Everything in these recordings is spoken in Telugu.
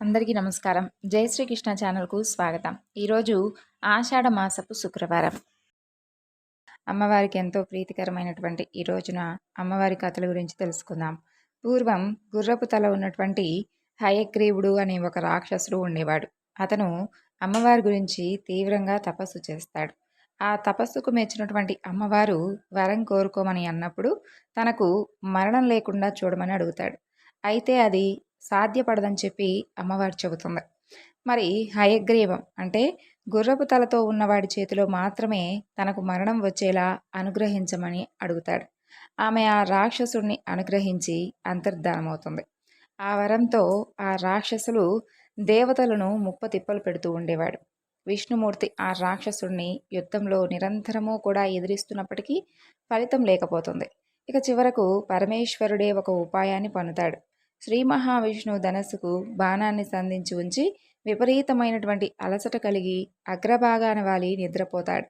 అందరికీ నమస్కారం. జై శ్రీకృష్ణ ఛానల్కు స్వాగతం. ఈరోజు ఆషాఢ మాసపు శుక్రవారం. అమ్మవారికి ఎంతో ప్రీతికరమైనటువంటి ఈ రోజున అమ్మవారి కథల గురించి తెలుసుకుందాం. పూర్వం గుర్రపు తల ఉన్నటువంటి హయగ్రీవుడు అనే ఒక రాక్షసుడు ఉండేవాడు. అతను అమ్మవారి గురించి తీవ్రంగా తపస్సు చేస్తాడు. ఆ తపస్సుకు మెచ్చినటువంటి అమ్మవారు వరం కోరుకోమని అన్నప్పుడు తనకు మరణం లేకుండా చూడమని అడుగుతాడు. అయితే అది సాధ్యపడదని చెప్పి అమ్మవారు చెబుతుంది. మరి హయగ్రీవం అంటే గుర్రపు తలతో ఉన్నవాడి చేతిలో మాత్రమే తనకు మరణం వచ్చేలా అనుగ్రహించమని అడుగుతాడు. ఆమె ఆ రాక్షసుడిని అనుగ్రహించి అంతర్ధానమవుతుంది. ఆ వరంతో ఆ రాక్షసులు దేవతలను ముప్ప తిప్పలు పెడుతూ ఉండేవాడు. విష్ణుమూర్తి ఆ రాక్షసుడిని యుద్ధంలో నిరంతరము కూడా ఎదిరిస్తున్నప్పటికీ ఫలితం లేకపోతుంది. ఇక చివరకు పరమేశ్వరుడే ఒక ఉపాయాన్ని పన్నుతాడు. శ్రీ మహావిష్ణువు ధనస్సుకు బాణాన్ని సంధించి ఉంచి విపరీతమైనటువంటి అలసట కలిగి అగ్రభాగాన వాలి నిద్రపోతాడు.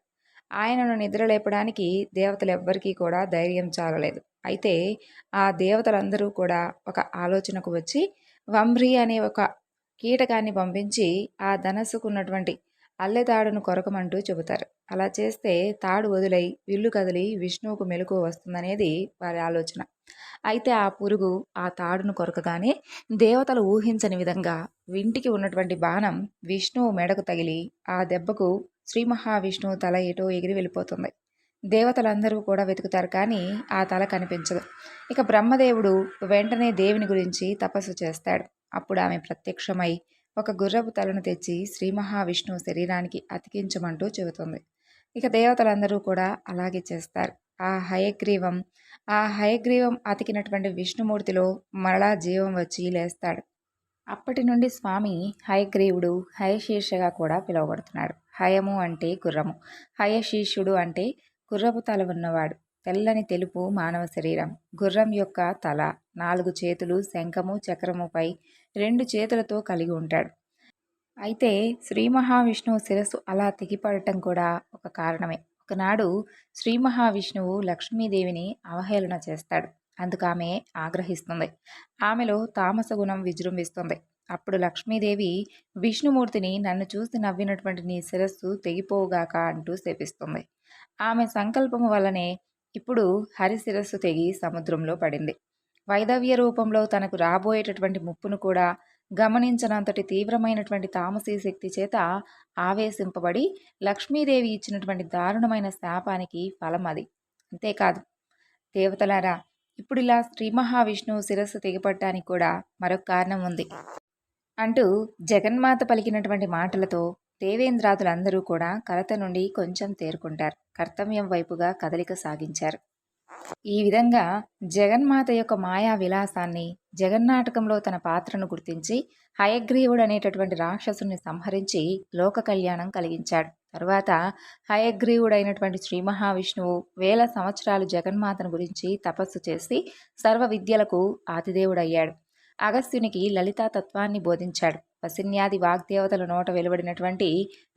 ఆయనను నిద్రలేపడానికి దేవతలు ఎవ్వరికీ కూడా ధైర్యం చాలలేదు. అయితే ఆ దేవతలందరూ కూడా ఒక ఆలోచనకు వచ్చి వంభ్రి అనే ఒక కీటకాన్ని పంపించి ఆ ధనస్సుకున్నటువంటి అల్లె తాడును కొరకమంటూ చెబుతారు. అలా చేస్తే తాడు వదిలై విల్లు కదిలి విష్ణువుకు మెలకు వస్తుందనేది వారి ఆలోచన. అయితే ఆ పురుగు ఆ తాడును కొరకగానే దేవతలు ఊహించని విధంగా వింటికి ఉన్నటువంటి బాణం విష్ణువు మెడకు తగిలి ఆ దెబ్బకు శ్రీ మహావిష్ణువు తల ఎటో ఎగిరి వెళ్ళిపోతుంది. దేవతలందరూ కూడా వెతుకుతారు కానీ ఆ తల కనిపించదు. ఇక బ్రహ్మదేవుడు వెంటనే దేవుని గురించి తపస్సు చేస్తాడు. అప్పుడు ఆమె ప్రత్యక్షమై ఒక గుర్రపు తలను తెచ్చి శ్రీ మహావిష్ణువు శరీరానికి అతికించమంటూ చెబుతుంది. ఇక దేవతలందరూ కూడా అలాగే చేస్తారు. ఆ హయగ్రీవం ఆ హయగ్రీవం అతికినటువంటి విష్ణుమూర్తిలో మరలా జీవం వచ్చి లేస్తాడు. అప్పటి నుండి స్వామి హయగ్రీవుడు హయశీర్షగా కూడా పిలువబడుతున్నాడు. హయము అంటే గుర్రము. హయశీర్షుడు అంటే గుర్రపు తల ఉన్నవాడు. తెల్లని తెలుపు మానవ శరీరం. గుర్రం యొక్క తల నాలుగు చేతులు శంఖము చక్రముపై రెండు చేతులతో కలిగి ఉంటాడు. అయితే శ్రీ మహావిష్ణువు శిరస్సు అలా తెగిపడటం కూడా ఒక కారణమే. ఒకనాడు శ్రీ మహావిష్ణువు లక్ష్మీదేవిని అవహేళన చేస్తాడు. అందుకు ఆమె ఆగ్రహిస్తుంది. ఆమెలో తామస గుణం విజృంభిస్తుంది. అప్పుడు లక్ష్మీదేవి విష్ణుమూర్తిని నన్ను చూసి నవ్వినటువంటి నీ శిరస్సు తెగిపోగాక అంటూ శపిస్తుంది. ఆమె సంకల్పము వల్లనే ఇప్పుడు హరి శిరస్సు తెగి సముద్రంలో పడింది. వైదవ్య రూపంలో తనకు రాబోయేటటువంటి ముప్పును కూడా గమనించనంతటి తీవ్రమైనటువంటి తామసీ శక్తి చేత ఆవేశింపబడి లక్ష్మీదేవి ఇచ్చినటువంటి దారుణమైన శాపానికి ఫలం అది. అంతేకాదు దేవతలారా ఇప్పుడు ఇలా శ్రీ మహావిష్ణువు శిరస్సు తెగిపట్టడానికి కూడా మరొక కారణం ఉంది. అంటూ జగన్మాత పలికినటువంటి మాటలతో దేవేంద్రాదులందరూ కూడా కలత నుండి కొంచెం తేరుకుంటారు. కర్తవ్యం వైపుగా కదలిక సాగించారు. ఈ విధంగా జగన్మాత యొక్క మాయా విలాసాన్ని జగన్నాటకంలో తన పాత్రను గుర్తించి హయగ్రీవుడు అనేటటువంటి రాక్షసుని సంహరించి లోక కళ్యాణం కలిగించాడు. తరువాత హయగ్రీవుడైనటువంటి శ్రీ మహావిష్ణువు వేల సంవత్సరాలు జగన్మాతను గురించి తపస్సు చేసి సర్వ విద్యలకు ఆతిదేవుడయ్యాడు అగస్త్యునికి లలితా తత్వాన్ని బోధించాడు. వసిన్యాది వాగ్దేవతల నోట వెలువడినటువంటి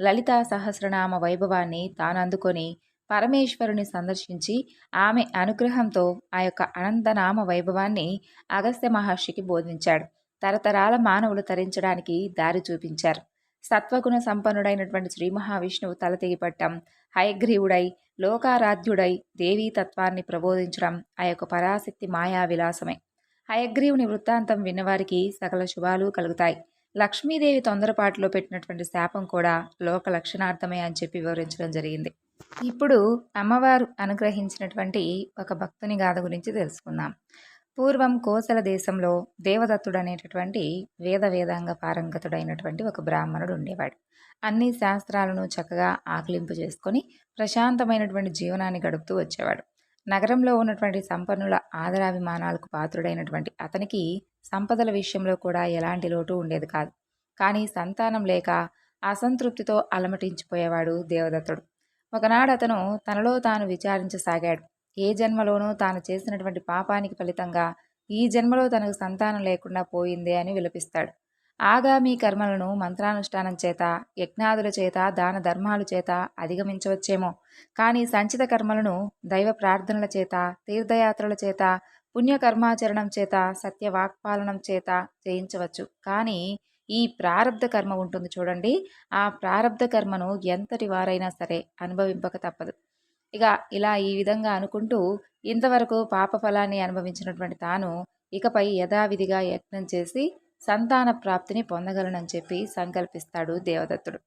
లలితా సహస్రనామ వైభవాన్ని తాను అందుకొని పరమేశ్వరుని సందర్శించి ఆమె అనుగ్రహంతో ఆ యొక్క అనంతనామ వైభవాన్ని అగస్త్య మహర్షికి బోధించాడు. తరతరాల మానవులు తరించడానికి దారి చూపించారు. సత్వగుణ సంపన్నుడైనటువంటి శ్రీ మహావిష్ణువు తల తెగిపట్టం హయగ్రీవుడై లోకారాధ్యుడై దేవీ తత్వాన్ని ప్రబోధించడం ఆ యొక్క పరాశక్తి మాయా విలాసమే. హయగ్రీవుని వృత్తాంతం విన్నవారికి సకల శుభాలు కలుగుతాయి. లక్ష్మీదేవి తొందరపాటులో పెట్టినటువంటి శాపం కూడా లోక లక్షణార్థమే అని చెప్పి వివరించడం జరిగింది. ఇప్పుడు అమ్మవారు అనుగ్రహించినటువంటి ఒక భక్తుని గాథ గురించి తెలుసుకుందాం. పూర్వం కోసల దేశంలో దేవదత్తుడు అనేటటువంటి వేద వేదాంగ పారంగతుడైనటువంటి ఒక బ్రాహ్మణుడు ఉండేవాడు. అన్ని శాస్త్రాలను చక్కగా ఆకలింపు చేసుకొని ప్రశాంతమైనటువంటి జీవనాన్ని గడుపుతూ వచ్చేవాడు. నగరంలో ఉన్నటువంటి సంపన్నుల ఆదరాభిమానాలకు పాత్రుడైనటువంటి అతనికి సంపదల విషయంలో కూడా ఎలాంటి లోటు ఉండేది కాదు. కానీ సంతానం లేక అసంతృప్తితో అలమటించిపోయేవాడు దేవదత్తుడు. ఒకనాడు అతను తనలో తాను విచారించసాగాడు. ఏ జన్మలోనూ తాను చేసినటువంటి పాపానికి ఫలితంగా ఈ జన్మలో తనకు సంతానం లేకుండా పోయిందే అని విలపిస్తాడు. ఆగామి కర్మలను మంత్రానుష్ఠానం చేత యజ్ఞాదుల చేత దాన ధర్మాలు చేత అధిగమించవచ్చేమో. కానీ సంచిత కర్మలను దైవ ప్రార్థనల చేత తీర్థయాత్రల చేత పుణ్యకర్మాచరణం చేత సత్యవాక్పాలనం చేత చేయించవచ్చు. కానీ ఈ ప్రారంధ కర్మ ఉంటుంది చూడండి. ఆ ప్రారంధ కర్మను ఎంతటి వారైనా సరే అనుభవింపక తప్పదు. ఇక ఇలా ఈ విధంగా అనుకుంటూ ఇంతవరకు పాప ఫలాన్ని అనుభవించినటువంటి తాను ఇకపై యథావిధిగా యత్నం చేసి సంతాన ప్రాప్తిని పొందగలనని చెప్పి సంకల్పిస్తాడు దేవదత్తుడు.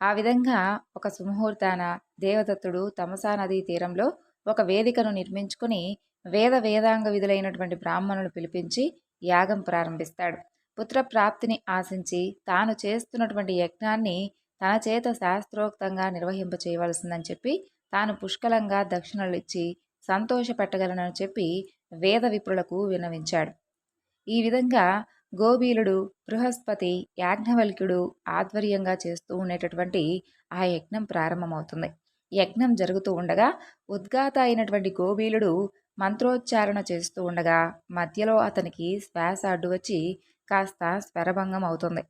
ఆ విధంగా ఒక సుముహూర్తాన దేవదత్తుడు తమసా నదీ తీరంలో ఒక వేదికను నిర్మించుకుని వేద వేదాంగ విధులైనటువంటి బ్రాహ్మణులు పిలిపించి యాగం ప్రారంభిస్తాడు. పుత్రప్రాప్తిని ఆశించి తాను చేస్తున్నటువంటి యజ్ఞాన్ని తన చేత శాస్త్రోక్తంగా నిర్వహింప చేయవలసిందని చెప్పి తాను పుష్కలంగా దక్షిణలు ఇచ్చి సంతోషపెట్టగలనని చెప్పి వేద విప్రులకు విన్నవించాడు. ఈ విధంగా గోబీలుడు బృహస్పతి యాజ్ఞవల్క్యుడు ఆధ్వర్యంగా చేస్తూ ఉండేటటువంటి ఆ యజ్ఞం ప్రారంభమవుతుంది. యజ్ఞం జరుగుతూ ఉండగా ఉద్గాత అయినటువంటి గోబీలుడు మంత్రోచ్చారణ చేస్తూ ఉండగా మధ్యలో అతనికి శ్వాస అడ్డు వచ్చి కాస్త స్వరభంగం అవుతుంది.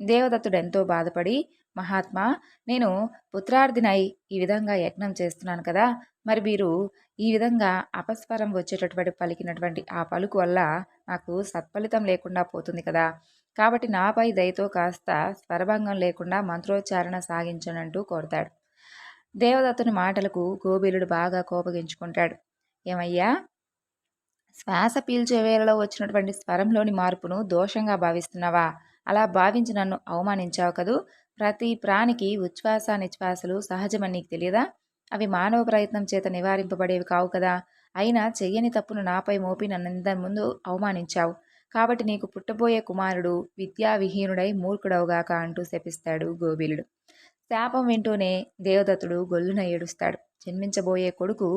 దేవదత్తుడు ఎంతో బాధపడి మహాత్మా నేను పుత్రార్థినై ఈ విధంగా యజ్ఞం చేస్తున్నాను కదా! మరి మీరు ఈ విధంగా అపస్వరం వచ్చేటటువంటి పలికినటువంటి ఆ పలుకు వల్ల నాకు సత్ఫలితం లేకుండా పోతుంది కదా! కాబట్టి నాపై దయతో కాస్త స్వరభంగం లేకుండా మంత్రోచ్చారణ సాగించనంటూ కోరతాడు. దేవదత్తుని మాటలకు గోబీలుడు బాగా కోపగించుకుంటాడు. ఏమయ్యా శ్వాస పీల్చే వేళలో వచ్చినటువంటి స్వరంలోని మార్పును దోషంగా భావిస్తున్నావా? అలా భావించి నన్ను అవమానించావు కదూ? ప్రతి ప్రాణికి ఉచ్ఛ్వాస నిశ్వాసలు సహజమని నీకు తెలియదా? అవి మానవ ప్రయత్నం చేత నివారింపబడేవి కావు కదా. అయినా చెయ్యని తప్పును నాపై మోపి నన్నందరి ముందు అవమానించావు. కాబట్టి నీకు పుట్టబోయే కుమారుడు విద్యావిహీనుడై మూర్ఖుడవుగాక అంటూ శపిస్తాడు గోబిలుడు. శాపం వింటూనే దేవదత్తుడు గొల్లున ఏడుస్తాడు. జన్మించబోయే కొడుకు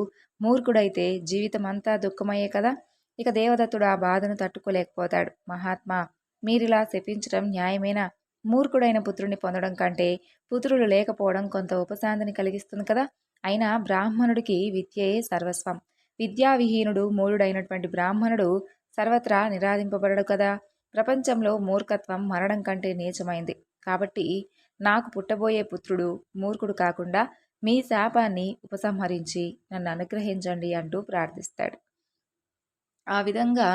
మూర్ఖుడైతే జీవితమంతా దుఃఖమయ్యే కదా? ఇక దేవదత్తుడు ఆ బాధను తట్టుకోలేకపోతాడు. మహాత్మా మీరిలా శపించడం న్యాయమేనా? మూర్ఖుడైన పుత్రుని పొందడం కంటే పుత్రులు లేకపోవడం కొంత ఉపశాంతిని కలిగిస్తుంది కదా? అయినా బ్రాహ్మణుడికి విద్యయే సర్వస్వం. విద్యావిహీనుడు మూఢుడైనటువంటి బ్రాహ్మణుడు సర్వత్రా నిరాధింపబడడు కదా? ప్రపంచంలో మూర్ఖత్వం మరణం కంటే నీచమైంది. కాబట్టి నాకు పుట్టబోయే పుత్రుడు మూర్ఖుడు కాకుండా మీ శాపాన్ని ఉపసంహరించి నన్ను అనుగ్రహించండి అంటూ ప్రార్థిస్తాడు. ఆ విధంగా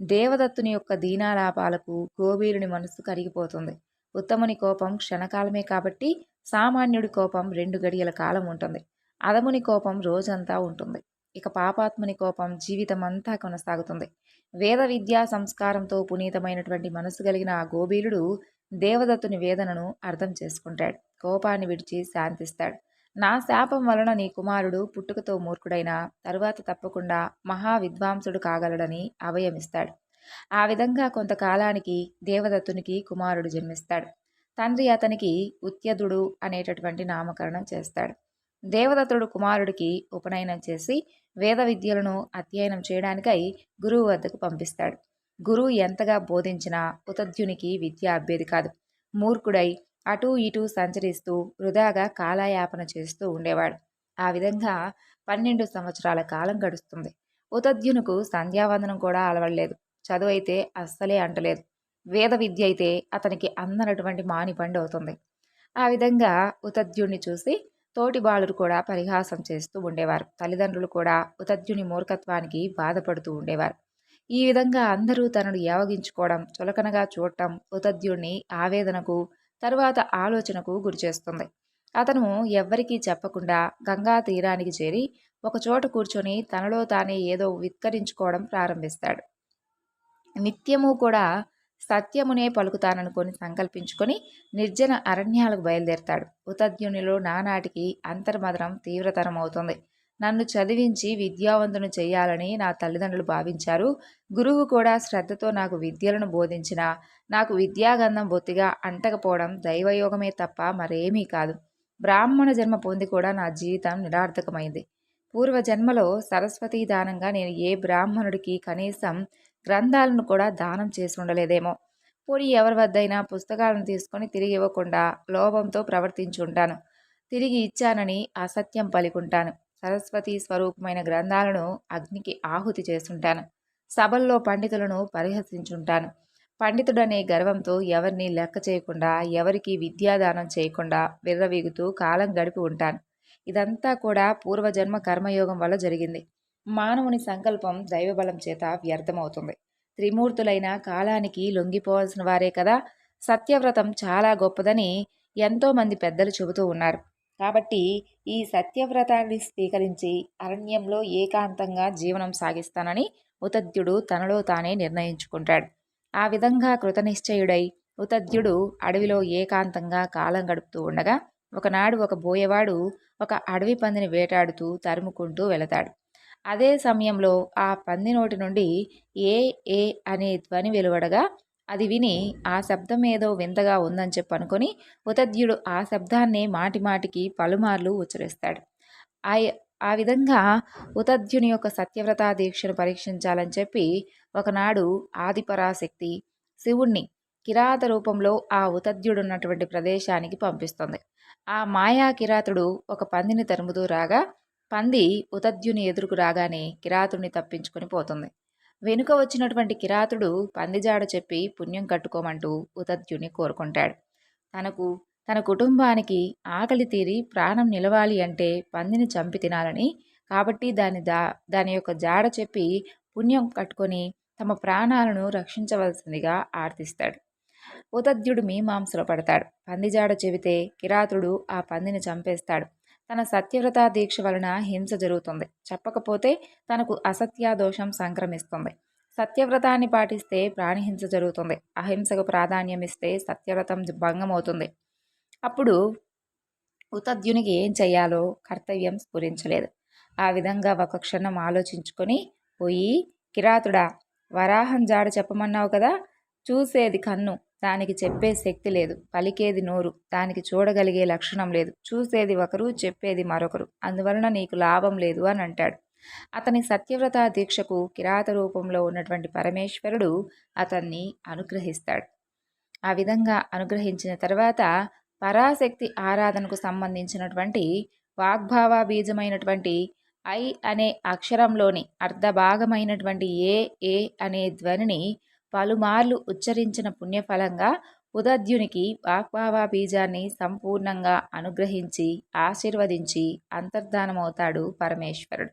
దేవదత్తుని యొక్క దీనాలాపాలకు గోబీరుని మనస్సు కరిగిపోతుంది. ఉత్తముని కోపం క్షణకాలమే కాబట్టి సామాన్యుడి కోపం రెండు గడియల కాలం ఉంటుంది. అదముని కోపం రోజంతా ఉంటుంది. ఇక పాపాత్ముని కోపం జీవితమంతా కొనసాగుతుంది. వేద విద్యా సంస్కారంతో పునీతమైనటువంటి మనసు కలిగిన ఆ గోబీలుడు దేవదత్తుని వేదనను అర్థం చేసుకుంటాడు. కోపాన్ని విడిచి శాంతిస్తాడు. నా శాపం వలన నీ కుమారుడు పుట్టుకతో మూర్ఖుడైన తరువాత తప్పకుండా మహా విద్వాంసుడు కాగలడని అభయమిస్తాడు ఆ విధంగా కొంతకాలానికి దేవదత్తునికి కుమారుడు జన్మిస్తాడు. తండ్రి అతనికి ఉత్యదుడు అనేటటువంటి నామకరణం చేస్తాడు. దేవదత్తుడు కుమారుడికి ఉపనయనం చేసి వేద విద్యలను అధ్యయనం చేయడానికై గురువు వద్దకు పంపిస్తాడు. గురువు ఎంతగా బోధించినా ఉతద్యునికి విద్య అబ్బేది కాదు. మూర్ఖుడై అటూ ఇటూ సంచరిస్తూ వృధాగా కాలయాపన చేస్తూ ఉండేవాడు. ఆ విధంగా పన్నెండు సంవత్సరాల కాలం గడుస్తుంది. ఉతద్యునుకు సంధ్యావందనం కూడా అలవడలేదు. చదువు అయితే అస్సలే అంటలేదు. వేద విద్య అయితే అతనికి అందనటువంటి మానిపండు అవుతుంది. ఆ విధంగా ఉతద్యుణ్ణి చూసి తోటి బాలురు కూడా పరిహాసం చేస్తూ ఉండేవారు. తల్లిదండ్రులు కూడా ఉతద్యుని మూర్ఖత్వానికి బాధపడుతూ ఉండేవారు. ఈ విధంగా అందరూ తనను యావగించుకోవడం చులకనగా చూడటం ఉతద్యుణ్ణి ఆవేదనకు తరువాత ఆలోచనకు గురిచేస్తుంది అతను ఎవ్వరికీ చెప్పకుండా గంగా తీరానికి చేరి ఒకచోట కూర్చొని తనలో తానే ఏదో విత్కరించుకోవడం ప్రారంభిస్తాడు. నిత్యము కూడా సత్యమునే పలుకుతాననుకొని సంకల్పించుకొని నిర్జన అరణ్యాలకు బయలుదేరతాడు. ఉతద్యునిలో నానాటికి అంతర్మదనం తీవ్రతరం అవుతుంది నన్ను చదివించి విద్యావంతును చేయాలని నా తల్లిదండ్రులు భావించారు. గురువు కూడా శ్రద్ధతో నాకు విద్యలను బోధించిన నాకు విద్యాగంధం బొత్తిగా అంటకపోవడం దైవయోగమే తప్ప మరేమీ కాదు. బ్రాహ్మణ జన్మ పొంది కూడా నా జీవితం నిరార్థకమైంది. పూర్వజన్మలో సరస్వతీ దానంగా నేను ఏ బ్రాహ్మణుడికి కనీసం గ్రంథాలను కూడా దానం చేసి ఉండలేదేమో. పోనీ ఎవరి వద్దైనా పుస్తకాలను తీసుకొని తిరిగి ఇవ్వకుండా లోభంతో ప్రవర్తించుంటాను తిరిగి ఇచ్చానని అసత్యం పలికుంటాను. సరస్వతి స్వరూపమైన గ్రంథాలను అగ్నికి ఆహుతి చేస్తుంటాను. సభల్లో పండితులను పరిహసించుంటాను. పండితుడనే గర్వంతో ఎవరిని లెక్క చేయకుండా ఎవరికి విద్యాదానం చేయకుండా విర్రవీగుతూ కాలం గడిపి ఉంటాను. ఇదంతా కూడా పూర్వజన్మ కర్మయోగం వల్ల జరిగింది. మానవుని సంకల్పం దైవబలం చేత వ్యర్థమవుతుంది. త్రిమూర్తులైన కాలానికి లొంగిపోవాల్సిన వారే కదా! సత్యవ్రతం చాలా గొప్పదని ఎంతోమంది పెద్దలు చెబుతూ ఉన్నారు. కాబట్టి ఈ సత్యవ్రతాన్ని స్వీకరించి అరణ్యంలో ఏకాంతంగా జీవనం సాగిస్తానని ఉతద్యుడు తనలో తానే నిర్ణయించుకుంటాడు. ఆ విధంగా కృతనిశ్చయుడై ఉతద్యుడు అడవిలో ఏకాంతంగా కాలం గడుపుతూ ఉండగా ఒకనాడు ఒక బోయవాడు ఒక అడవి పందిని వేటాడుతూ తరుముకుంటూ వెళతాడు. అదే సమయంలో ఆ పంది నోటి నుండి ఏ ఏ అనే ధ్వని వెలువడగా అది విని ఆ శబ్దం ఏదో వింతగా ఉందని చెప్పి అనుకొని ఉతద్యుడు ఆ శబ్దాన్ని మాటిమాటికి పలుమార్లు ఉచ్చరిస్తాడు. ఆ ఆ విధంగా ఉతద్యుని యొక్క సత్యవ్రత దీక్షను పరీక్షించాలని చెప్పి ఒకనాడు ఆదిపరాశక్తి శివుణ్ణి కిరాత రూపంలో ఆ ఉతద్యుడున్నటువంటి ప్రదేశానికి పంపిస్తుంది. ఆ మాయా కిరాతుడు ఒక పందిని తరుముతూ రాగా పంది ఉతద్యుని ఎదురుకు రాగానే కిరాతుడిని తప్పించుకొని పోతుంది. వెనుక వచ్చినటువంటి కిరాతుడు పందిజాడ చెప్పి పుణ్యం కట్టుకోమంటూ ఉతద్యుని కోరుకుంటాడు. తనకు తన కుటుంబానికి ఆకలి తీరి ప్రాణం నిలవాలి అంటే పందిని చంపి తినాలని కాబట్టి దాని దా దాని యొక్క జాడ చెప్పి పుణ్యం కట్టుకొని తమ ప్రాణాలను రక్షించవలసిందిగా ఆర్తిస్తాడు. ఉతద్యుడు మీమాంసలో పడతాడు. పందిజాడ చెబితే కిరాతుడు ఆ పందిని చంపేస్తాడు. తన సత్యవ్రత దీక్ష వలన హింస జరుగుతుంది. చెప్పకపోతే తనకు అసత్యాదోషం సంక్రమిస్తుంది. సత్యవ్రతాన్ని పాటిస్తే ప్రాణిహింస జరుగుతుంది. అహింసకు ప్రాధాన్యం ఇస్తే సత్యవ్రతం భంగమవుతుంది. అప్పుడు ఉతద్యునికి ఏం చేయాలో కర్తవ్యం స్ఫురించలేదు. ఆ విధంగా ఒక క్షణం ఆలోచించుకొని పోయి కిరాతుడా వరాహం జాడ చెప్పమన్నావు కదా చూసేది కన్ను. దానికి చెప్పే శక్తి లేదు. పలికేది నోరు. దానికి చూడగలిగే లక్షణం లేదు. చూసేది ఒకరు చెప్పేది మరొకరు. అందువలన నీకు లాభం లేదు అని అంటాడు. అతని సత్యవ్రత దీక్షకు కిరాత రూపంలో ఉన్నటువంటి పరమేశ్వరుడు అతన్ని అనుగ్రహిస్తాడు. ఆ విధంగా అనుగ్రహించిన తర్వాత పరాశక్తి ఆరాధనకు సంబంధించినటువంటి వాగ్భావ బీజమైనటువంటి ఐ అనే అక్షరంలోని అర్ధభాగమైనటువంటి ఏ ఏ అనే ధ్వనిని పలుమార్లు ఉచ్చరించిన పుణ్యఫలంగా ఉదద్యునికి వాక్భావ బీజాన్ని సంపూర్ణంగా అనుగ్రహించి ఆశీర్వదించి అంతర్ధానమవుతాడు పరమేశ్వరుడు.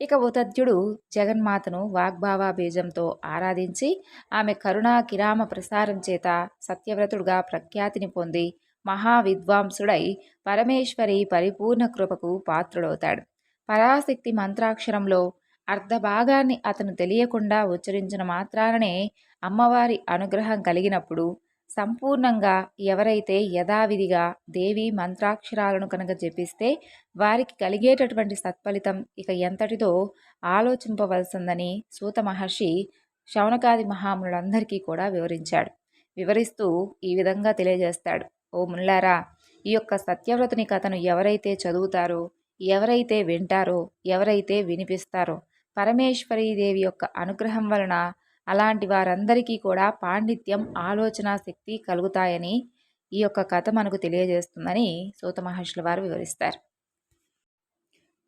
ఇక ఉదద్యుడు జగన్మాతను వాగ్భావ బీజంతో ఆరాధించి ఆమె కరుణా కిరామ ప్రసారం చేత సత్యవ్రతుడుగా ప్రఖ్యాతిని పొంది మహావిద్వాంసుడై పరమేశ్వరి పరిపూర్ణ కృపకు పాత్రుడవుతాడు. పరాశక్తి మంత్రాక్షరంలో అర్ధభాగాన్ని అతను తెలియకుండా ఉచ్చరించిన మాత్రాననే అమ్మవారి అనుగ్రహం కలిగినప్పుడు సంపూర్ణంగా ఎవరైతే యథావిధిగా దేవి మంత్రాక్షరాలను కనుక జపిస్తే వారికి కలిగేటటువంటి సత్ఫలితం ఇక ఎంతటిదో ఆలోచింపవలసిందని సూత మహర్షి శౌనకాది మహామునులందరికీ కూడా వివరించాడు. వివరిస్తూ ఈ విధంగా తెలియజేస్తాడు. ఓ ముల్లారా ఈ యొక్క సత్యవ్రతుని కథను ఎవరైతే చదువుతారో ఎవరైతే వింటారో ఎవరైతే వినిపిస్తారో పరమేశ్వరీదేవి యొక్క అనుగ్రహం వలన అలాంటి వారందరికీ కూడా పాండిత్యం ఆలోచన శక్తి కలుగుతాయని ఈ యొక్క కథ మనకు తెలియజేస్తుందని సూత మహర్షుల వారు వివరిస్తారు.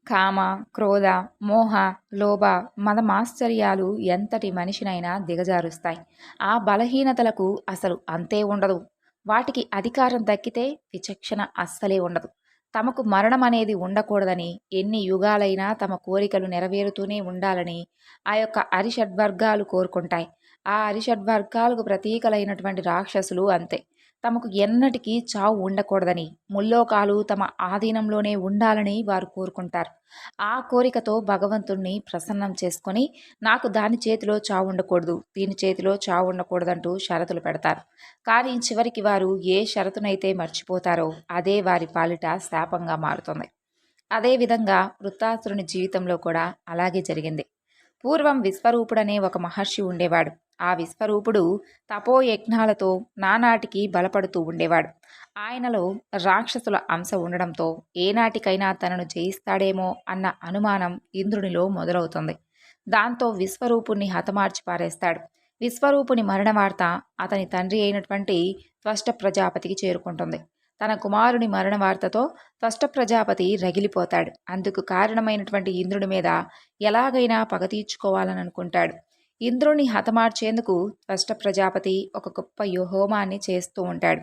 కామ క్రోధ మోహ లోభ మదమాశ్చర్యాలు ఎంతటి మనిషినైనా దిగజారుస్తాయి. ఆ బలహీనతలకు అసలు అంతే ఉండదు. వాటికి అధికారం దక్కితే విచక్షణ అస్సలే ఉండదు. తమకు మరణం అనేది ఉండకూడదని ఎన్ని యుగాలైనా తమ కోరికలు నెరవేరుతూనే ఉండాలని ఆ యొక్క అరిషడ్వర్గాలు కోరుకుంటాయి. ఆ అరిషడ్వర్గాలకు ప్రతీకలైనటువంటి రాక్షసులు అంతే. తమకు ఎన్నటికీ చావు ఉండకూడదని ముల్లోకాలు తమ ఆధీనంలోనే ఉండాలని వారు కోరుకుంటారు. ఆ కోరికతో భగవంతుణ్ణి ప్రసన్నం చేసుకొని నాకు దాని చేతిలో చావు ఉండకూడదు దీని చేతిలో చావు ఉండకూడదంటూ షరతులు పెడతారు. కానీ చివరికి వారు ఏ షరతునైతే మర్చిపోతారో అదే వారి పాలిట శాపంగా మారుతుంది. అదేవిధంగా వృత్తాసురుని జీవితంలో కూడా అలాగే జరిగింది. పూర్వం విశ్వరూపుడనే ఒక మహర్షి ఉండేవాడు. ఆ విశ్వరూపుడు తపోయజ్ఞాలతో నానాటికి బలపడుతూ ఉండేవాడు. ఆయనలో రాక్షసుల అంశ ఉండడంతో ఏనాటికైనా తనను జయిస్తాడేమో అన్న అనుమానం ఇంద్రునిలో మొదలవుతుంది. దాంతో విశ్వరూపుణ్ణి హతమార్చి పారేస్తాడు. విశ్వరూపుని మరణ వార్త అతని తండ్రి అయినటువంటి త్వష్ట ప్రజాపతికి చేరుకుంటుంది. తన కుమారుని మరణ వార్తతో త్వష్ట ప్రజాపతి రగిలిపోతాడు. అందుకు కారణమైనటువంటి ఇంద్రుడి మీద ఎలాగైనా పగ తీర్చుకోవాలని అనుకుంటాడు ఇంద్రుని హతమార్చేందుకు త్వష్ట ప్రజాపతి ఒక గొప్ప యుహోమాన్ని చేస్తూ ఉంటాడు.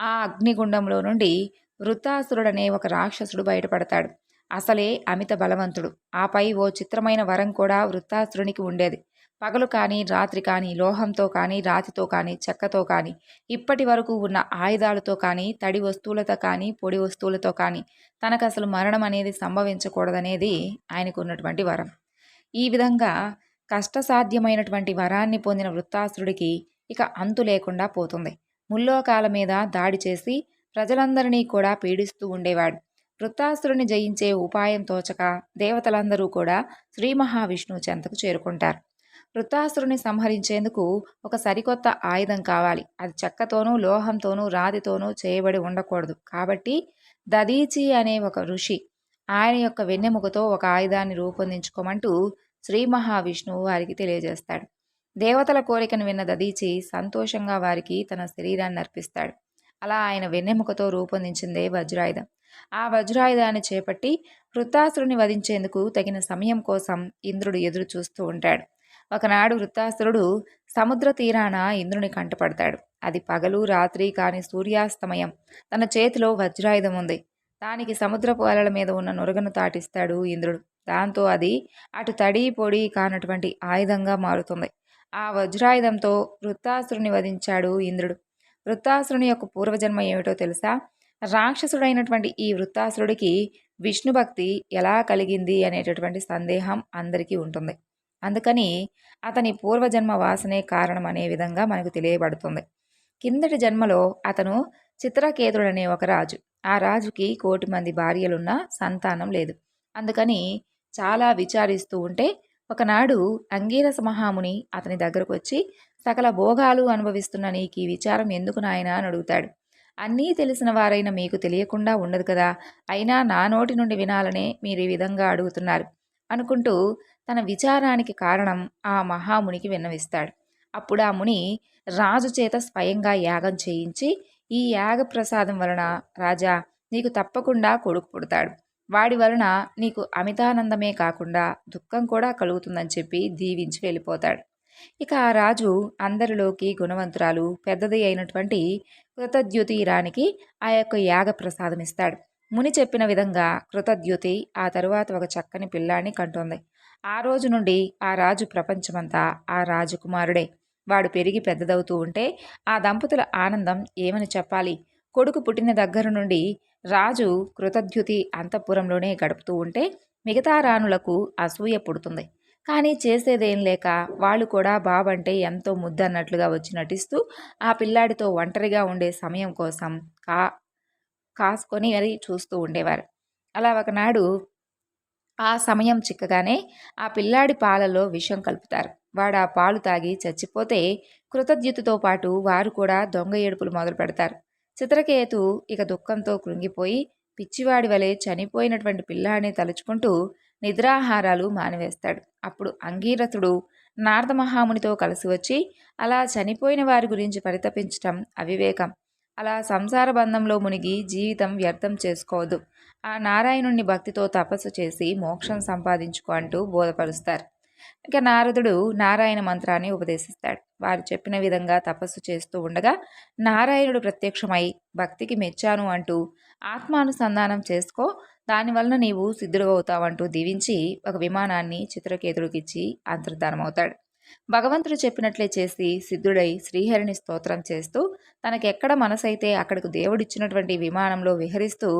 ఆ అగ్నిగుండంలో నుండి వృత్తాసురుడనే ఒక రాక్షసుడు బయటపడతాడు. అసలే అమిత బలవంతుడు. ఆపై ఓ చిత్రమైన వరం కూడా వృత్తాసురునికి ఉండేది. పగలు కానీ రాత్రి కానీ లోహంతో కానీ రాతితో కానీ చెక్కతో కానీ ఇప్పటి వరకు ఉన్న ఆయుధాలతో కానీ తడి వస్తువులతో కానీ పొడి వస్తువులతో కానీ తనకు అసలు మరణం అనేది సంభవించకూడదనేది ఆయనకు ఉన్నటువంటి వరం. ఈ విధంగా కష్టసాధ్యమైనటువంటి వరాన్ని పొందిన వృత్తాసురుడికి ఇక అంతు లేకుండా పోతుంది. ముల్లోకాల మీద దాడి చేసి ప్రజలందరినీ కూడా పీడిస్తూ ఉండేవాడు. వృత్తాసురుని జయించే ఉపాయం తోచక దేవతలందరూ కూడా శ్రీ మహావిష్ణువు చెంతకు చేరుకుంటారు. వృత్తాసురుని సంహరించేందుకు ఒక సరికొత్త ఆయుధం కావాలి. అది చెక్కతోనూ లోహంతోనూ రాతితోనూ చేయబడి ఉండకూడదు. కాబట్టి దదీచి అనే ఒక ఋషి ఆయన యొక్క వెన్నెముకతో ఒక ఆయుధాన్ని రూపొందించుకోమంటూ శ్రీ మహావిష్ణువు వారికి తెలియజేస్తాడు. దేవతల కోరికను విన్న దదీచి సంతోషంగా వారికి తన శరీరాన్ని అర్పిస్తాడు. అలా ఆయన వెన్నెముకతో రూపొందించిందే వజ్రాయుధం. ఆ వజ్రాయుధాన్ని చేపట్టి వృత్తాసురుని వధించేందుకు తగిన సమయం కోసం ఇంద్రుడు ఎదురు చూస్తూ ఉంటాడు. ఒకనాడు వృత్తాసురుడు సముద్ర తీరాన ఇంద్రుని కంటపడతాడు. అది పగలు రాత్రి కాని సూర్యాస్తమయం. తన చేతిలో వజ్రాయుధం ఉంది. దానికి సముద్రపు అలల మీద ఉన్న నురగను తాటిస్తాడు ఇంద్రుడు. దాంతో అది అటు తడి పొడి కానటువంటి ఆయుధంగా మారుతుంది. ఆ వజ్రాయుధంతో వృత్తాసురుని వధించాడు ఇంద్రుడు. వృత్తాసురుని యొక్క పూర్వజన్మ ఏమిటో తెలుసా? రాక్షసుడైనటువంటి ఈ వృత్తాసురుడికి విష్ణు భక్తి ఎలా కలిగింది అనేటటువంటి సందేహం అందరికీ ఉంటుంది. అందుకని అతని పూర్వజన్మ వాసనే కారణం అనే విధంగా మనకు తెలియబడుతుంది. కిందటి జన్మలో అతను చిత్రకేతుడనే ఒక రాజు. ఆ రాజుకి కోటి మంది భార్యలున్న సంతానం లేదు. అందుకని చాలా విచారిస్తూ ఉంటే ఒకనాడు అంగీరస మహాముని అతని దగ్గరకు వచ్చి సకల భోగాలు అనుభవిస్తున్న నీకు ఈ విచారం ఎందుకు నాయన అని అడుగుతాడు. అన్నీ తెలిసిన వారైన మీకు తెలియకుండా ఉండదు కదా. అయినా నా నోటి నుండి వినాలనే మీరు ఈ విధంగా అడుగుతున్నారు అనుకుంటూ తన విచారానికి కారణం ఆ మహామునికి విన్నవిస్తాడు. అప్పుడు ఆ ముని రాజు చేత స్వయంగా యాగం చేయించి ఈ యాగ ప్రసాదం వలన రాజా నీకు తప్పకుండా కొడుకు పుడతాడు. వాడి వలన నీకు అమితానందమే కాకుండా దుఃఖం కూడా కలుగుతుందని చెప్పి దీవించి వెళ్ళిపోతాడు. ఇక ఆ రాజు అందరిలోకి గుణవంతురాలు పెద్దది అయినటువంటి కృతద్యుతి రానికి ఆ యొక్క యాగ ప్రసాదం ఇస్తాడు. ముని చెప్పిన విధంగా కృతద్యుతి ఆ తరువాత ఒక చక్కని పిల్లాన్ని కంటోంది. ఆ రోజు నుండి ఆ రాజు ప్రపంచమంతా ఆ రాజకుమారుడే. వాడు పెరిగి పెద్దదవుతూ ఉంటే ఆ దంపతుల ఆనందం ఏమని చెప్పాలి? కొడుకు పుట్టిన దగ్గర నుండి రాజు కృతద్యుతి అంతఃపురంలోనే గడుపుతూ ఉంటే మిగతా రాణులకు అసూయ పుడుతుంది. కానీ చేసేదేం లేక వాళ్ళు కూడా బాబంటే ఎంతో ముద్దన్నట్లుగా వచ్చి నటిస్తూ ఆ పిల్లాడితో ఒంటరిగా ఉండే సమయం కోసం కా కాసుకొని అని చూస్తూ ఉండేవారు. అలా ఒకనాడు ఆ సమయం చిక్కగానే ఆ పిల్లాడి పాలలో విషం కలుపుతారు. వాడు ఆ పాలు తాగి చచ్చిపోతే కృతజ్ఞతతో పాటు వారు కూడా దొంగ ఏడుపులు మొదలు పెడతారు చిత్రకేతు ఇక దుఃఖంతో కృంగిపోయి పిచ్చివాడి వలె చనిపోయినటువంటి పిల్లాడిని తలుచుకుంటూ నిద్రాహారాలు మానివేస్తాడు. అప్పుడు అంగీరథుడు నారద మహామునితో కలిసి వచ్చి అలా చనిపోయిన వారి గురించి పరితపించటం అవివేకం. అలా సంసార బంధంలో మునిగి జీవితం వ్యర్థం చేసుకోవద్దు. ఆ నారాయణుణ్ణి భక్తితో తపస్సు చేసి మోక్షం సంపాదించుకో అంటూ బోధపరుస్తారు. ఇక నారదుడు నారాయణ మంత్రాన్ని ఉపదేశిస్తాడు. వారు చెప్పిన విధంగా తపస్సు చేస్తూ ఉండగా నారాయణుడు ప్రత్యక్షమై భక్తికి మెచ్చాను అంటూ ఆత్మానుసంధానం చేసుకో దానివలన నీవు సిద్ధుడవుతావంటూ దీవించి ఒక విమానాన్ని చిత్రకేతుడికిచ్చి అంతర్ధానమవుతాడు. భగవంతుడు చెప్పినట్లే చేసి సిద్ధుడై శ్రీహరిని స్తోత్రం చేస్తూ తనకెక్కడ మనసైతే అక్కడికి దేవుడిచ్చినటువంటి విమానంలో విహరిస్తూ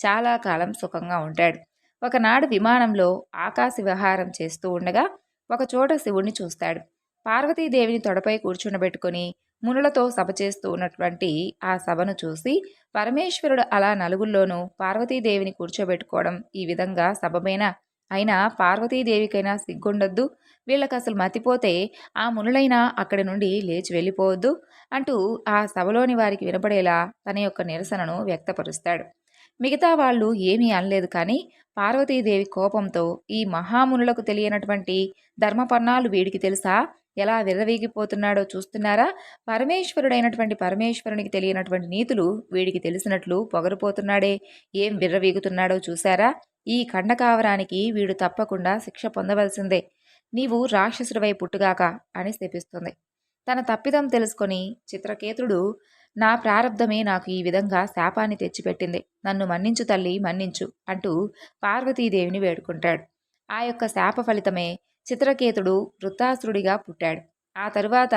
చాలా కాలం సుఖంగా ఉంటాడు. ఒకనాడు విమానంలో ఆకాశ విహారం చేస్తూ ఉండగా ఒకచోట శివుణ్ణి చూస్తాడు. పార్వతీదేవిని తొడపై కూర్చుండబెట్టుకుని మునులతో సభ చేస్తూ ఉన్నటువంటి ఆ సభను చూసి పరమేశ్వరుడు అలా నలుగుల్లోనూ పార్వతీదేవిని కూర్చోబెట్టుకోవడం ఈ విధంగా సభమేనా? అయినా పార్వతీదేవికైనా సిగ్గుండొద్దు? వీళ్ళకి అసలు మతిపోతే ఆ మునులైనా అక్కడి నుండి లేచి వెళ్ళిపోవద్దు? అంటూ ఆ సభలోని వారికి వినపడేలా తన యొక్క నిరసనను వ్యక్తపరుస్తాడు. మిగతా వాళ్ళు ఏమీ అనలేదు కానీ పార్వతీదేవి కోపంతో ఈ మహామునులకు తెలియనటువంటి ధర్మపర్ణాలు వీడికి తెలుసా? ఎలా విర్రవీగిపోతున్నాడో చూస్తున్నారా? పరమేశ్వరుడైనటువంటి పరమేశ్వరునికి తెలియనటువంటి నీతులు వీడికి తెలిసినట్లు పొగరుపోతున్నాడే. ఏం విర్రవీగుతున్నాడో చూశారా? ఈ ఖండకావరానికి వీడు తప్పకుండా శిక్ష పొందవలసిందే. నీవు రాక్షసుడివై పుట్టుగాక అని శపిస్తుంది. తన తప్పిదం తెలుసుకొని చిత్రకేతుడు నా ప్రారంధమే నాకు ఈ విధంగా శాపాన్ని తెచ్చిపెట్టింది. నన్ను మన్నించు తల్లి మన్నించు అంటూ పార్వతీదేవిని వేడుకుంటాడు. ఆ యొక్క శాప ఫలితమే చిత్రకేతుడు వృత్తాసురుడిగా పుట్టాడు. ఆ తరువాత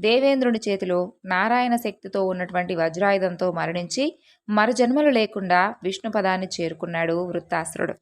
దేవేంద్రుని చేతిలో నారాయణ శక్తితో ఉన్నటువంటి వజ్రాయుధంతో మరణించి మరుజన్మలు లేకుండా విష్ణు పదాన్ని చేరుకున్నాడు వృత్తాసురుడు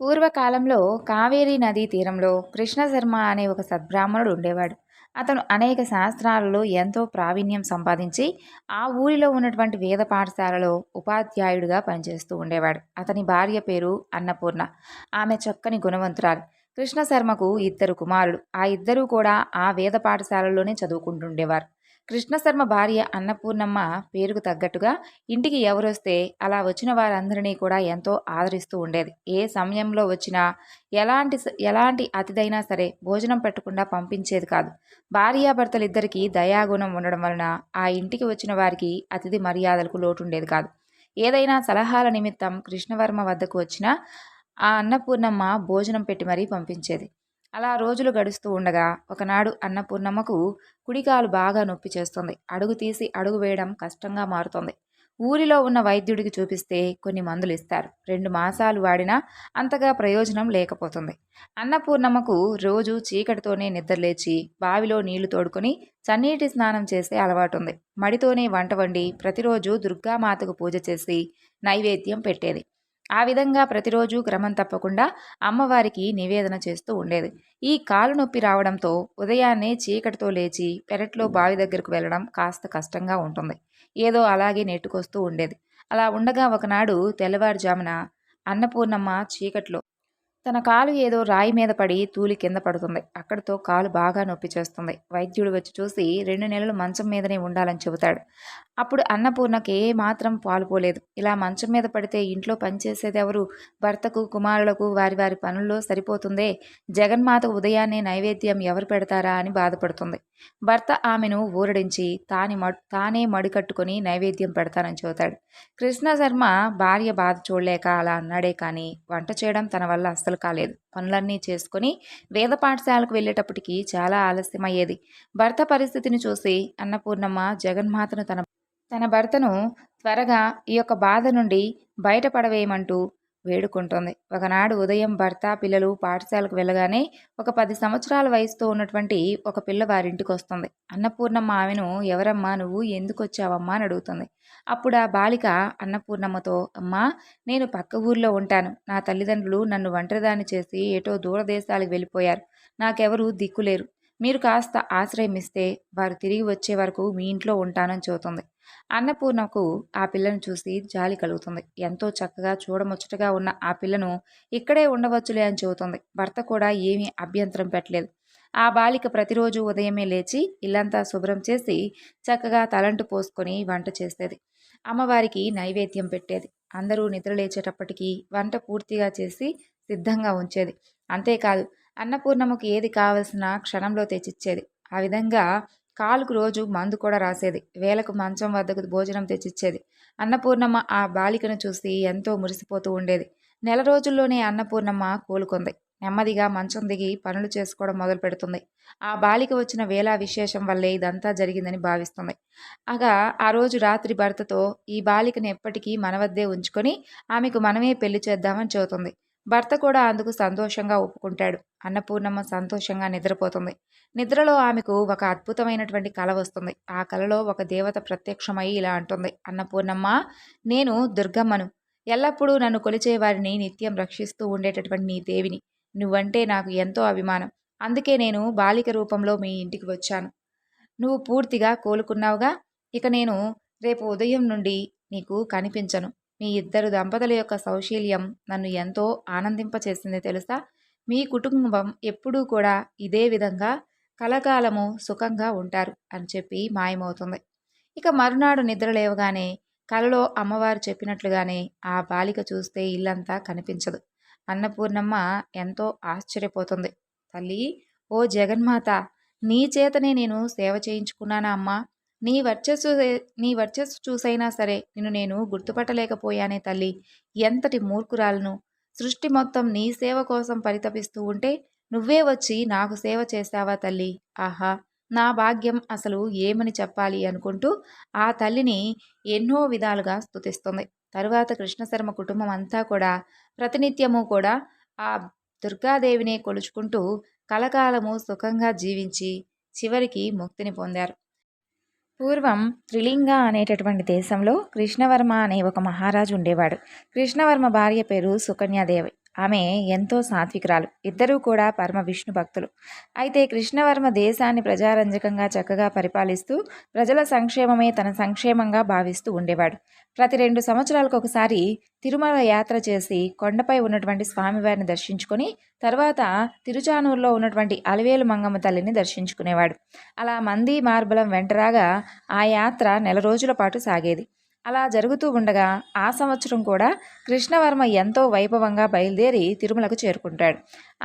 పూర్వకాలంలో కావేరీ నదీ తీరంలో కృష్ణశర్మ అనే ఒక సద్బ్రాహ్మణుడు ఉండేవాడు. అతను అనేక శాస్త్రాలలో ఎంతో ప్రావీణ్యం సంపాదించి ఆ ఊరిలో ఉన్నటువంటి వేద పాఠశాలలో ఉపాధ్యాయుడిగా పనిచేస్తూ ఉండేవాడు. అతని భార్య పేరు అన్నపూర్ణ. ఆమె చక్కని గుణవంతురాలు. కృష్ణశర్మకు ఇద్దరు కుమారులు. ఆ ఇద్దరూ కూడా ఆ వేద పాఠశాలలోనే చదువుకుంటుండేవారు. కృష్ణశర్మ భార్య అన్నపూర్ణమ్మ పేరుకు తగ్గట్టుగా ఇంటికి ఎవరొస్తే అలా వచ్చిన వారందరినీ కూడా ఎంతో ఆదరిస్తూ ఉండేది. ఏ సమయంలో వచ్చినా ఎలాంటి ఎలాంటి అతిథైనా సరే భోజనం పెట్టకుండా పంపించేది కాదు. భార్యాభర్తలిద్దరికీ దయాగుణం ఉండడం వలన ఆ ఇంటికి వచ్చిన వారికి అతిథి మర్యాదలకు లోటుండేది కాదు. ఏదైనా సలహాల నిమిత్తం కృష్ణవర్మ వద్దకు వచ్చినా ఆ అన్నపూర్ణమ్మ భోజనం పెట్టి మరీ పంపించేది. అలా రోజులు గడుస్తూ ఉండగా ఒకనాడు అన్నపూర్ణమ్మకు కుడికాలు బాగా నొప్పి చేస్తుంది. అడుగు తీసి అడుగు వేయడం కష్టంగా మారుతుంది. ఊరిలో ఉన్న వైద్యుడికి చూపిస్తే కొన్ని మందులు ఇస్తారు. రెండు మాసాలు వాడినా అంతగా ప్రయోజనం లేకపోతుంది. అన్నపూర్ణమ్మకు రోజు చీకటితోనే నిద్రలేచి బావిలో నీళ్ళు తోడుకొని చన్నీటి స్నానం చేసే అలవాటుంది. మడితోనే వంట వండి ప్రతిరోజు దుర్గామాతకు పూజ చేసి నైవేద్యం పెట్టేది. ఆ విధంగా ప్రతిరోజు క్రమం తప్పకుండా అమ్మవారికి నివేదన చేస్తూ ఉండేది. ఈ కాలు నొప్పి రావడంతో ఉదయాన్నే చీకటితో లేచి పెరట్లో బావి దగ్గరకు వెళ్ళడం కాస్త కష్టంగా ఉంటుంది. ఏదో అలాగే నెట్టుకొస్తూ ఉండేది. అలా ఉండగా ఒకనాడు తెల్లవారుజామున అన్నపూర్ణమ్మ చీకట్లో తన కాలు ఏదో రాయి మీద పడి తూలి కింద పడుతుంది. అక్కడితో కాలు బాగా నొప్పి చేస్తుంది. వైద్యుడు వచ్చి చూసి రెండు నెలలు మంచం మీదనే ఉండాలని చెబుతాడు. అప్పుడు అన్నపూర్ణకి ఏ మాత్రం పాలుపోలేదు ఇలా మంచం మీద పడితే ఇంట్లో పనిచేసేది ఎవరు? భర్తకు కుమారులకు వారి వారి పనుల్లో సరిపోతుందే. జగన్మాత ఉదయాన్నే నైవేద్యం ఎవరు పెడతారా అని బాధపడుతుంది. భర్త ఆమెను ఊరడించి తాని మడ్ తానే మడికట్టుకుని నైవేద్యం పెడతానని చెబుతాడు. కృష్ణ శర్మ భార్య బాధ చూడలేక అలా అన్నాడే కానీ వంట చేయడం తన వల్ల అస్సలు కాలేదు. పనులన్నీ చేసుకుని వేద పాఠశాలకు వెళ్ళేటప్పటికి చాలా ఆలస్యమయ్యేది. భర్త పరిస్థితిని చూసి అన్నపూర్ణమ్మ జగన్మాతను తన తన భర్తను త్వరగా ఈ యొక్క బాధ నుండి బయటపడవేయమంటూ వేడుకుంటుంది. ఒకనాడు ఉదయం భర్త పిల్లలు పాఠశాలకు వెళ్ళగానే ఒక పది సంవత్సరాల వయసుతో ఉన్నటువంటి ఒక పిల్ల వారింటికి వస్తుంది అన్నపూర్ణమ్మ ఆమెను ఎవరమ్మా నువ్వు? ఎందుకు వచ్చావమ్మా అని అడుగుతుంది. అప్పుడు ఆ బాలిక అన్నపూర్ణమ్మతో అమ్మా నేను పక్క ఊర్లో ఉంటాను. నా తల్లిదండ్రులు నన్ను ఒంటరిదాన్ని చేసి ఏటో దూరదేశాలకు వెళ్ళిపోయారు. నాకెవరూ దిక్కులేరు మీరు కాస్త ఆశ్రయం ఇస్తే వారు తిరిగి వచ్చే వరకు మీ ఇంట్లో ఉంటానని చెబుతుంది. అన్నపూర్ణకు ఆ పిల్లను చూసి జాలి కలుగుతుంది. ఎంతో చక్కగా చూడముచ్చటగా ఉన్న ఆ పిల్లను ఇక్కడే ఉండవచ్చులే అని చెబుతుంది. భర్త కూడా ఏమీ అభ్యంతరం పెట్టలేదు. ఆ బాలిక ప్రతిరోజు ఉదయమే లేచి ఇల్లంతా శుభ్రం చేసి చక్కగా తలంటు పోసుకొని వంట చేసేది. అమ్మవారికి నైవేద్యం పెట్టేది. అందరూ నిద్ర లేచేటప్పటికీ వంట పూర్తిగా చేసి సిద్ధంగా ఉంచేది. అంతేకాదు అన్నపూర్ణమ్మకు ఏది కావలసిన క్షణంలో తెచ్చిచ్చేది. ఆ విధంగా కాలుకు రోజు మందు కూడా రాసేది. వేలకు మంచం వద్దకు భోజనం తెచ్చిచ్చేది. అన్నపూర్ణమ్మ ఆ బాలికను చూసి ఎంతో మురిసిపోతూ ఉండేది. నెల రోజుల్లోనే అన్నపూర్ణమ్మ కోలుకుంది. నెమ్మదిగా మంచం దిగి పనులు చేసుకోవడం మొదలు పెడుతుంది. ఆ బాలిక వచ్చిన వేళ విశేషం వల్లే ఇదంతా జరిగిందని భావిస్తుంది. అగా ఆ రోజు రాత్రి భర్తతో ఈ బాలికను ఎప్పటికీ మన వద్దే ఉంచుకొని ఆమెకు మనమే పెళ్ళి చేద్దామని చెబుతుంది. భర్త కూడా అందుకు సంతోషంగా ఒప్పుకుంటాడు. అన్నపూర్ణమ్మ సంతోషంగా నిద్రపోతుంది. నిద్రలో ఆమెకు ఒక అద్భుతమైనటువంటి కళ వస్తుంది. ఆ కళలో ఒక దేవత ప్రత్యక్షమై ఇలా అంటుంది. అన్నపూర్ణమ్మ నేను దుర్గమ్మను. ఎల్లప్పుడూ నన్ను కొలిచే వారిని నిత్యం రక్షిస్తూ ఉండేటటువంటి నీ దేవిని. నువ్వంటే నాకు ఎంతో అభిమానం. అందుకే నేను బాలిక రూపంలో మీ ఇంటికి వచ్చాను. నువ్వు పూర్తిగా కోలుకున్నావుగా? ఇక నేను రేపు ఉదయం నుండి నీకు కనిపించను. మీ ఇద్దరు దంపతుల యొక్క సౌశీల్యం నన్ను ఎంతో ఆనందింపచేసింది తెలుసా? మీ కుటుంబం ఎప్పుడూ కూడా ఇదే విధంగా కలకాలము సుఖంగా ఉంటారు అని చెప్పి మాయమవుతుంది. ఇక మరునాడు నిద్ర లేవగానే కలలో అమ్మవారు చెప్పినట్లుగానే ఆ బాలిక చూస్తే ఇల్లంతా కనిపించదు. అన్నపూర్ణమ్మ ఎంతో ఆశ్చర్యపోతుంది. తల్లి ఓ జగన్మాత! నీ చేతనే నేను సేవ చేయించుకున్నానా అమ్మా? నీ వర్చస్సు నీ వర్చస్సు చూసైనా సరే నిన్ను నేను గుర్తుపట్టలేకపోయానే తల్లి. ఎంతటి మూర్ఖురాలను! సృష్టి మొత్తం నీ సేవ కోసం పరితపిస్తూ ఉంటే నువ్వే వచ్చి నాకు సేవ చేశావా తల్లి? ఆహా! నా భాగ్యం అసలు ఏమని చెప్పాలి అనుకుంటూ ఆ తల్లిని ఎన్నో విధాలుగా స్థుతిస్తుంది తరువాత కృష్ణశర్మ కుటుంబం అంతా కూడా ప్రతినిత్యము కూడా ఆ దుర్గాదేవినే కొలుచుకుంటూ కలకాలము సుఖంగా జీవించి చివరికి ముక్తిని పొందారు. పూర్వం త్రిలింగ అనేటటువంటి దేశంలో కృష్ణవర్మ అనే ఒక మహారాజు ఉండేవాడు. కృష్ణవర్మ భార్య పేరు సుకన్యాదేవి. ఆమె ఎంతో సాత్వికురాలు. ఇద్దరూ కూడా పరమ విష్ణు భక్తులు. అయితే కృష్ణవర్మ దేశాన్ని ప్రజారంజకంగా చక్కగా పరిపాలిస్తూ ప్రజల సంక్షేమమే తన సంక్షేమంగా భావిస్తూ ఉండేవాడు. ప్రతి రెండు సంవత్సరాలకు ఒకసారి తిరుమల యాత్ర చేసి కొండపై ఉన్నటువంటి స్వామివారిని దర్శించుకొని తర్వాత తిరుచానూరులో ఉన్నటువంటి అలివేలు మంగమ్మ తల్లిని దర్శించుకునేవాడు. అలా మంది మార్బలం వెంటరాగా ఆ యాత్ర నెల రోజుల పాటు సాగేది. అలా జరుగుతూ ఉండగా ఆ సంవత్సరం కూడా కృష్ణవర్మ ఎంతో వైభవంగా బయలుదేరి తిరుమలకు చేరుకుంటాడు.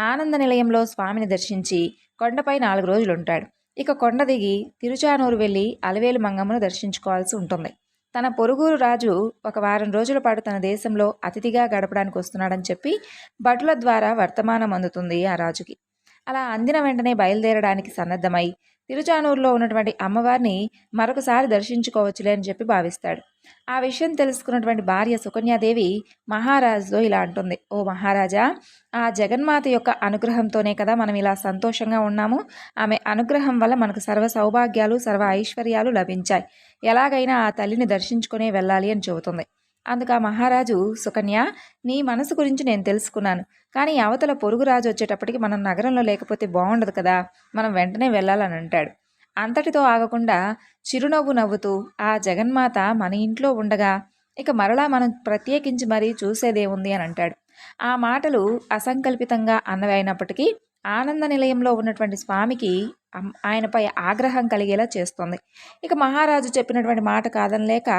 ఆనంద నిలయంలో స్వామిని దర్శించి కొండపై నాలుగు రోజులు ఉంటాడు ఇక కొండ దిగి తిరుచానూరు వెళ్ళి అలవేలు మంగమ్మను దర్శించుకోవాల్సి ఉంటుంది. తన పొరుగురు రాజు ఒక వారం రోజుల పాటు తన దేశంలో అతిథిగా గడపడానికి వస్తున్నాడని చెప్పి భటుల ద్వారా వర్తమానం అందుతుంది ఆ రాజుకి. అలా అందిన వెంటనే బయలుదేరడానికి సన్నద్ధమై తిరుచానూరులో ఉన్నటువంటి అమ్మవారిని మరొకసారి దర్శించుకోవచ్చులే అని చెప్పి భావిస్తాడు. ఆ విషయం తెలుసుకున్నటువంటి భార్య సుకన్యాదేవి మహారాజుతో ఇలా అంటుంది. ఓ మహారాజా ఆ జగన్మాత యొక్క అనుగ్రహంతోనే కదా మనం ఇలా సంతోషంగా ఉన్నాము. ఆమె అనుగ్రహం వల్ల మనకు సర్వ సౌభాగ్యాలు సర్వ ఐశ్వర్యాలు లభించాయి. ఎలాగైనా ఆ తల్లిని దర్శించుకునే వెళ్ళాలి అని చెబుతుంది. అందుకు ఆ మహారాజు సుకన్య నీ మనసు గురించి నేను తెలుసుకున్నాను. కానీ అవతల పొరుగు రాజు వచ్చేటప్పటికి మనం నగరంలో లేకపోతే బాగుండదు కదా. మనం వెంటనే వెళ్ళాలని అంటాడు. అంతటితో ఆగకుండా చిరునవ్వు నవ్వుతూ ఆ జగన్మాత మన ఇంట్లో ఉండగా ఇక మరలా మనం ప్రత్యేకించి మరీ చూసేదేముంది అని అంటాడు. ఆ మాటలు అసంకల్పితంగా అన్నవైనప్పటికీ ఆనంద నిలయంలో ఉన్నటువంటి స్వామికి ఆయనపై ఆగ్రహం కలిగేలా చేస్తుంది. ఇక మహారాజు చెప్పినటువంటి మాట కాదనలేక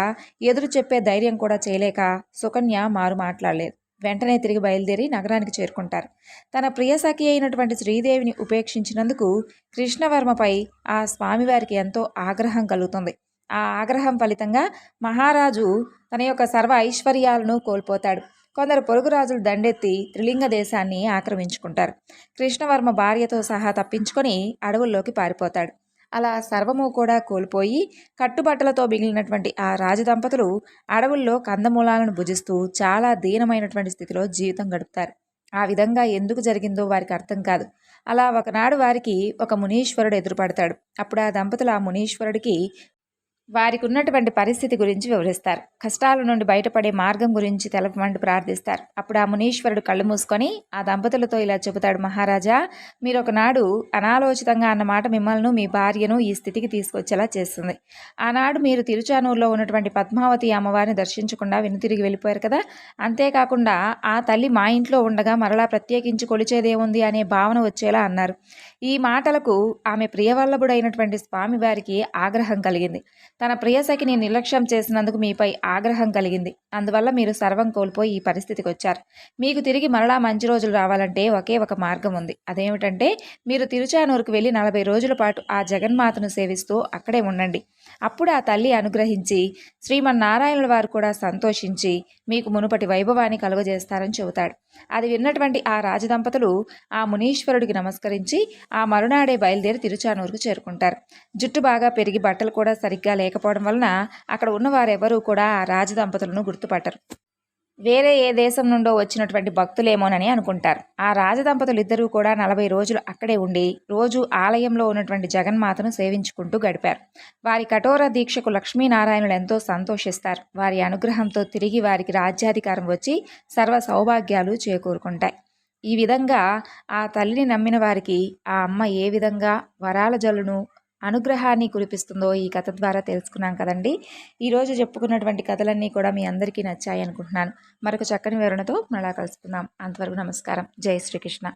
ఎదురు చెప్పే ధైర్యం కూడా చేయలేక సుకన్య మారు మాట్లాడలేదు. వెంటనే తిరిగి బయలుదేరి నగరానికి చేరుకుంటారు. తన ప్రియసఖి అయినటువంటి శ్రీదేవిని ఉపేక్షించినందుకు కృష్ణవర్మపై ఆ స్వామివారికి ఎంతో ఆగ్రహం కలుగుతుంది. ఆ ఆగ్రహం ఫలితంగా మహారాజు తన యొక్క సర్వ ఐశ్వర్యాలను కోల్పోతాడు. కొందరు పొరుగు రాజులు దండెత్తి త్రిలింగ దేశాన్ని ఆక్రమించుకుంటారు. కృష్ణవర్మ భార్యతో సహా తప్పించుకొని అడవుల్లోకి పారిపోతాడు. అలా సర్వము కూడా కోల్పోయి కట్టుబట్టలతో మిగిలినటువంటి ఆ రాజదంపతులు అడవుల్లో కందమూలాలను భుజిస్తూ చాలా దీనమైనటువంటి స్థితిలో జీవితం గడుపుతారు. ఆ విధంగా ఎందుకు జరిగిందో వారికి అర్థం కాదు. అలా ఒకనాడు వారికి ఒక మునీశ్వరుడు ఎదురుపడతాడు. అప్పుడు ఆ దంపతులు ఆ మునీశ్వరుడికి వారికి ఉన్నటువంటి పరిస్థితి గురించి వివరిస్తారు. కష్టాల నుండి బయటపడే మార్గం గురించి తెలపమంటూ ప్రార్థిస్తారు. అప్పుడు ఆ మునీశ్వరుడు కళ్ళు మూసుకొని ఆ దంపతులతో ఇలా చెబుతాడు మహారాజా మీరు ఒకనాడు అనాలోచితంగా అన్నమాట మిమ్మల్ని మీ భార్యను ఈ స్థితికి తీసుకొచ్చేలా చేస్తుంది. ఆనాడు మీరు తిరుచానూరులో ఉన్నటువంటి పద్మావతి అమ్మవారిని దర్శించకుండా వెనుతిరిగి వెళ్ళిపోయారు కదా. అంతేకాకుండా ఆ తల్లి మా ఇంట్లో ఉండగా మరలా ప్రత్యేకించి కొలిచేదేముంది అనే భావన వచ్చేలా అన్నారు. ఈ మాటలకు ఆమె ప్రియవల్లభుడైనటువంటి స్వామివారికి ఆగ్రహం కలిగింది. తన ప్రియసఖిని నిర్లక్ష్యం చేసినందుకు మీపై ఆగ్రహం కలిగింది. అందువల్ల మీరు సర్వం కోల్పోయి ఈ పరిస్థితికి వచ్చారు. మీకు తిరిగి మరలా మంచి రోజులు రావాలంటే ఒకే ఒక మార్గం ఉంది. అదేమిటంటే మీరు తిరుచానూరుకు వెళ్ళి నలభై రోజుల పాటు ఆ జగన్మాతను సేవిస్తూ అక్కడే ఉండండి. అప్పుడు ఆ తల్లి అనుగ్రహించి శ్రీమన్నారాయణుల వారు కూడా సంతోషించి మీకు మునుపటి వైభవాన్ని కలుగజేస్తారని చెబుతాడు. అది విన్నటువంటి ఆ రాజదంపతులు ఆ మునీశ్వరుడికి నమస్కరించి ఆ మరునాడే బయలుదేరి తిరుచానూరుకు చేరుకుంటారు. జుట్టు బాగా పెరిగి బట్టలు కూడా సరిగ్గా లేకపోవడం వలన అక్కడ ఉన్నవారెవరూ కూడా ఆ రాజదంపతులను గుర్తుపట్టరు. వేరే ఏ దేశం నుండో వచ్చినటువంటి భక్తులేమోనని అనుకుంటారు. ఆ రాజదంపతులు ఇద్దరూ కూడా నలభై రోజులు అక్కడే ఉండి రోజు ఆలయంలో ఉన్నటువంటి జగన్మాతను సేవించుకుంటూ గడిపారు. వారి కఠోర దీక్షకు లక్ష్మీనారాయణులు ఎంతో సంతోషిస్తారు. వారి అనుగ్రహంతో తిరిగి వారికి రాజ్యాధికారం వచ్చి సర్వ సౌభాగ్యాలు చేకూరుకుంటాయి. ఈ విధంగా ఆ తల్లిని నమ్మిన వారికి ఆ అమ్మ ఏ విధంగా వరాల జల్లును అనుగ్రహాన్ని కురిపిస్తుందో ఈ కథ ద్వారా తెలుసుకున్నాం కదండి. ఈరోజు చెప్పుకున్నటువంటి కథలన్నీ కూడా మీ అందరికీ నచ్చాయి అనుకుంటున్నాను మరొక చక్కని వివరణతో మళ్ళా కలుసుకుందాం. అంతవరకు నమస్కారం. జై శ్రీకృష్ణ.